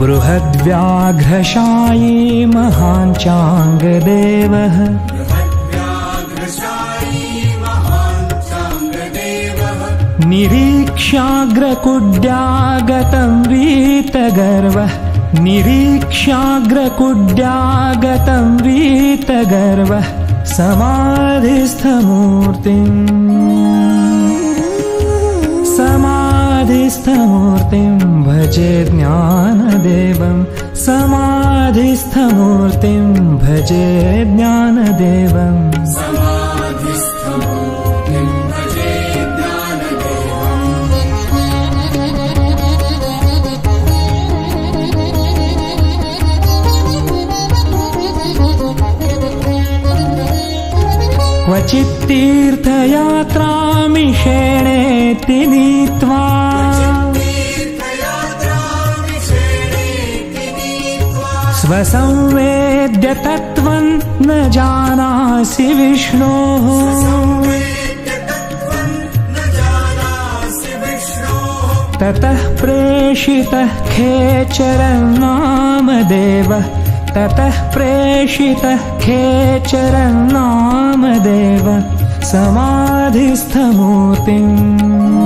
बृहद्व्याघ्रशायि महाञ्चाङ्गदेवः निरीक्षाग्रकुड्यागतं व्रीतगर्वः निरीक्षाग्रकुड्यागतं रीतगर्वः समाधिस्थमूर्तिम् समाधिस्थमूर्तिम् भजे ज्ञानदेवं समाधिस्थमूर्तिं भजे ज्ञानदेवम् क्वचित्तीर्थयात्रामिषेणेति संवेद्य तत्त्वं न जानासि विष्णोः ततः प्रेषितः खेचरन् नाम देव ततः प्रेषितः देव समाधिस्थमूर्तिम्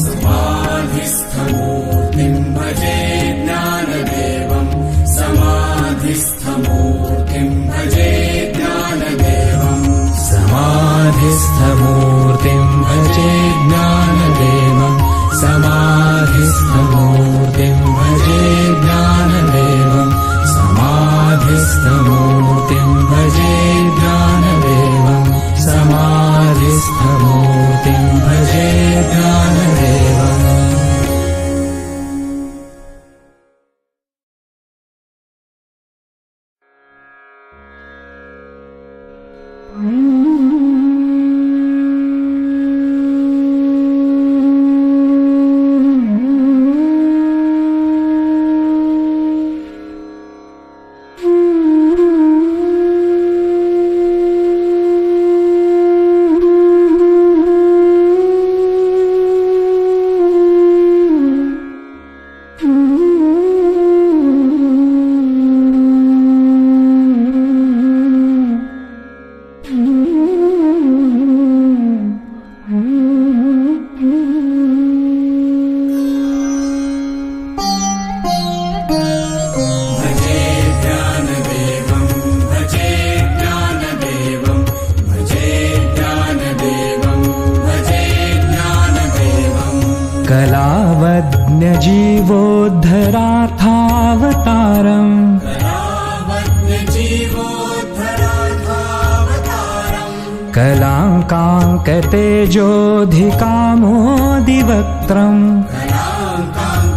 कतेजोधिकामोदिवक्त्रम्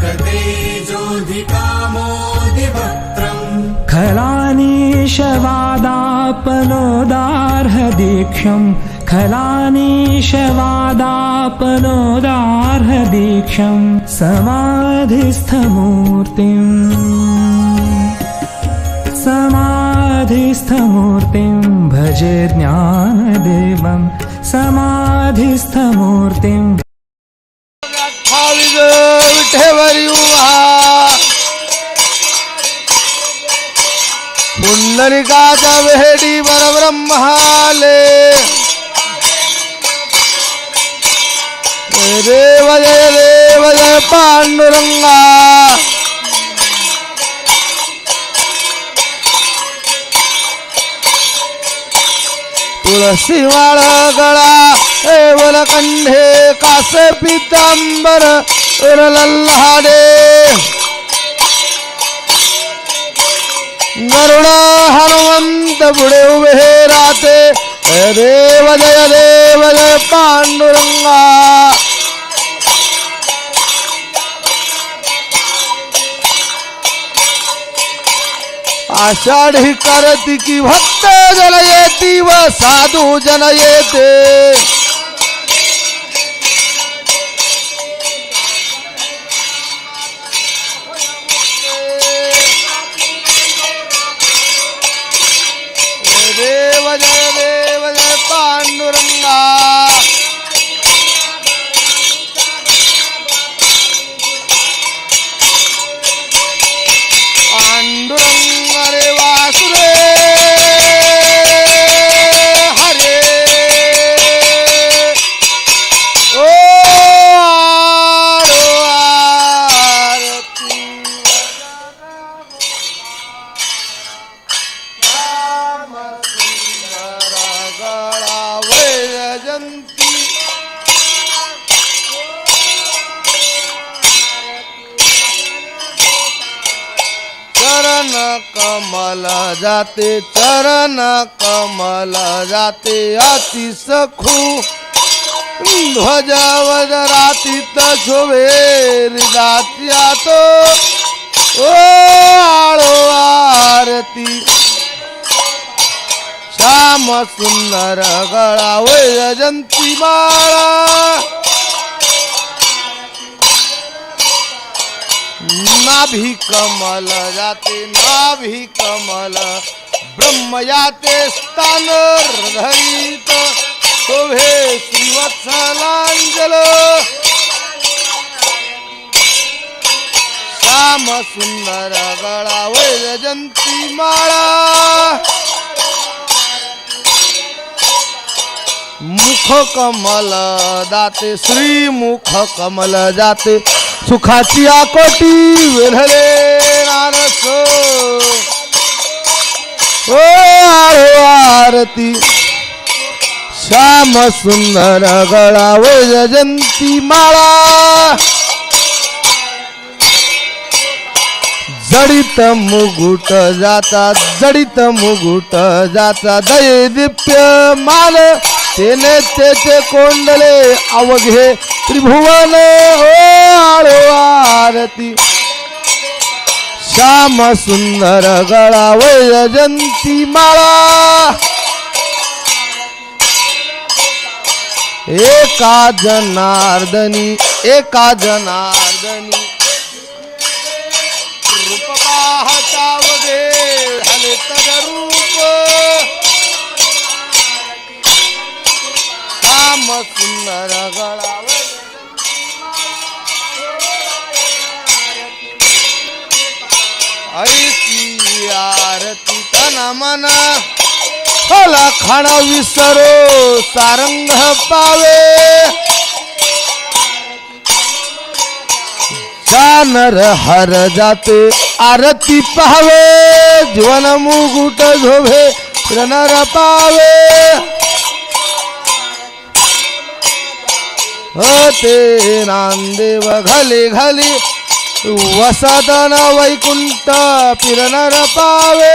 कतेजोधिकामोदिवक्त्रम् खलानीशवादापनोदार्हदीक्षम् खलानिशवादापनोदार्ह दीक्षम् समाधिस्थमूर्तिम् भजे ज्ञानदेवम् समाधिस्थमूर्तिम् पुण्डरिकाचवेडी परब्रह्माले देव जय देव जय पांडुरंगा तुळशीवाळ गळा एवल कंढे कास पितांबर उरलल्हाडे गरुड हनुमंत पुढे उभे राहते देव जय देव जय पांडुरंगा आषाढ़ी करती की भक्त जनयती व साधु जनयेते जाते चरण कमल जाते अति सखू ध्वजा वजराती तछुबेर जातिया तो ओ आड़ो आरती श्याम सुंदर गड़ा ओ अजंती माला नाभि कमल जाते भी कमल ब्रह्मया ते स्थान हरित शोभे श्रीवत्सलांजल श्याम सुंदर गळा वैजंती माळा मुख कमल दाते श्री मुख कमल जाते सुखाची आकोटी विरले ओ आरती श्याम सुंदर व जयंती माळा जडित मुगुट जाता जडित मुगुट जाता दय दिप्य माल तेने तेचे कोंडले अवघे त्रिभुवन ओ आरती श्याम सुंदर वय जंती माळा एका जनार्दनी एका जनार्दनी रूप पाहता वगे सुंदर गळा ಮನ ಕಳಕಣ ವಿಸರೆ ಸರಂಗ ಪಾವೆ ಜನರ ಹರ ಜಾತೆ ಆರತಿ ಪಾವೆ ಜೀವನ ಮುಗುಟ ದೊವೆ ಪ್ರನರ ಪಾವೆ ಹತೆ ನಂದिव ಘಲೆ ಘಲಿ ವಸತನ ವೈಕುಂಠ ತಿರನರ ಪಾವೆ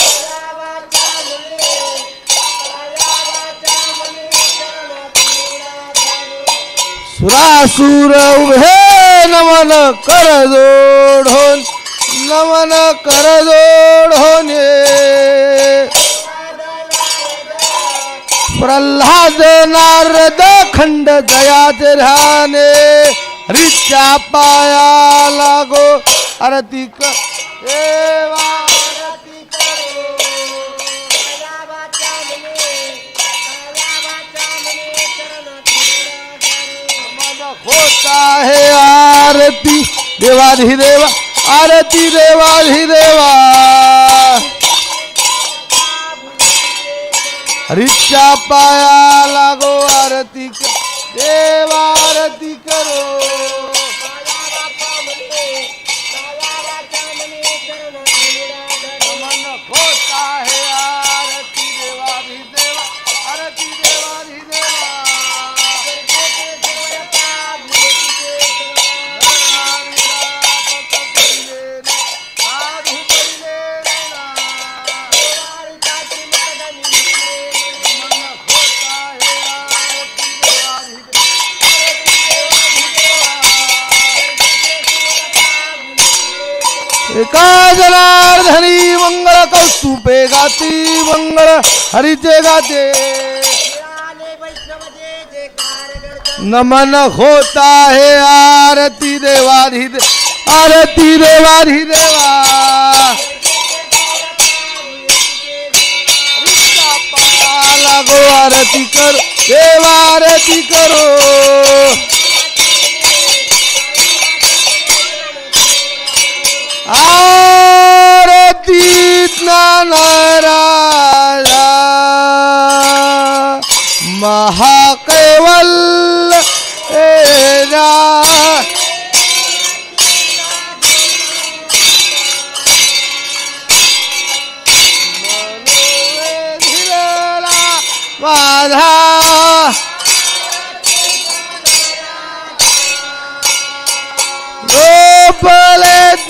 सुरासुर उभे नमन कर जोडोन नमन कर जोडोने प्रल्हाद नारद खंड जया ध्याने रिच्या पाया लागो आरती देवा आरती देवाधि देवा आरती देवाधि देवा रिचा पाया लागो आरती देवा आरती करो धनी मंगळ कौस्तुपे गाती मंगळ हरिचे गाते नमन होता है आरती देवाधी दे, आरती देवाधी देवा लागो आरती कर आरती करो આરતી નારાયણ મહાકેવલ રાધા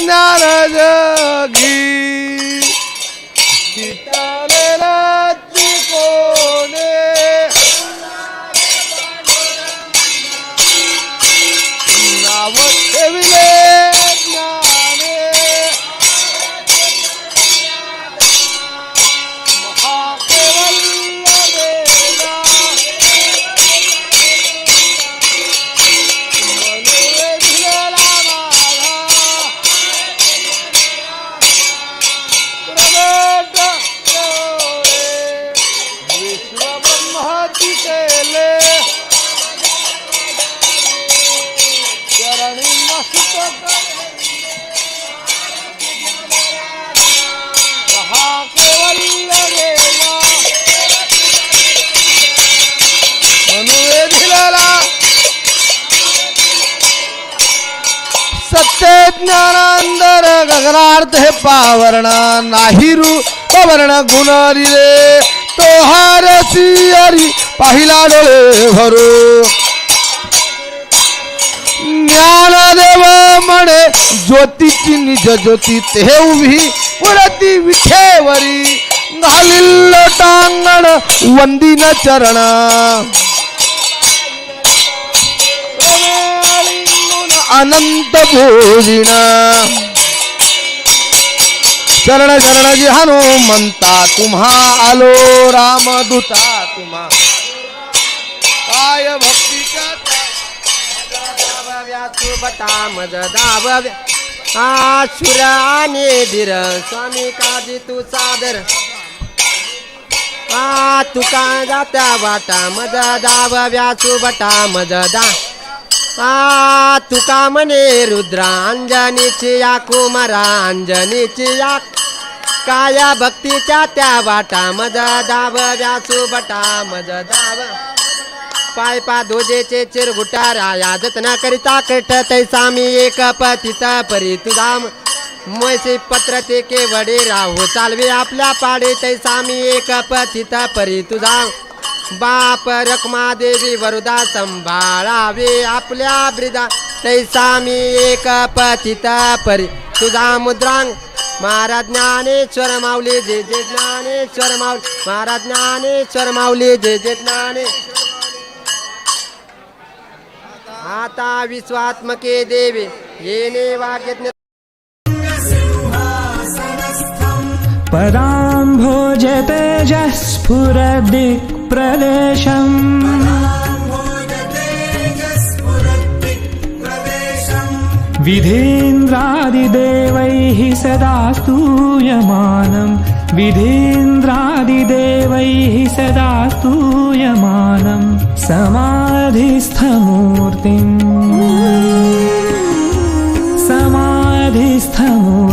not a तत्ते ज्ञानांतर गगनार्थ हे पावरण नाही रू पवर्ण रे तो हारसी अरी पाहिला डोळे भरू देव म्हणे ज्योतीची निज ज्योती ते उभी पुरती विठेवरी घालील टांगण वंदीन चरणा अनंत भोजिना शरण जी हनुमंता तुम्हा आलो रामदूता तुम्हा काय भक्तीच्या आशुराने धीर स्वामी काजी तू सादर आ तुका जात्या वाटा मजा व्यासु बटा मज दा आ तुका मने रुद्रांजनीची या कुमारांजनीची या काया भक्तीच्या त्या वाटा मज दाव व्यासू बटा मज दाव पाय पा चे चिरगुटा राया जतना करिता कट तैसा मी एक पतित परी तुझा मैसे पत्र ते के वडे राहू चालवे आपल्या पाडे तैसा मी एक पतित परी तुझा बाप देवी वरुदा संभाळावे आपल्या ब्रिदा तैसा मी एक पतित परी तुझा मुद्रांग महाराज ज्ञानेश्वर माऊली जे जे ज्ञानेश्वर माऊली महाराज ज्ञानेश्वर माऊली जे जे ज्ञाने आता विश्वात्मके देवी येणे वाक्यज्ञ पदां भोजते दिक् प्रदेशम् विधीन्द्रादिदेवैः सदा स्तूयमानम् विधीन्द्रादिदेवैः सदास्तूयमानम् समाधिस्थमूर्ति समाधिस्थ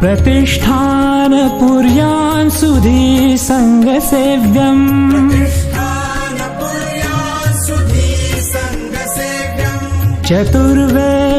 प्रतिष्ठानपुर्या सुधी सङ्गसेव्यम् चतुर्वे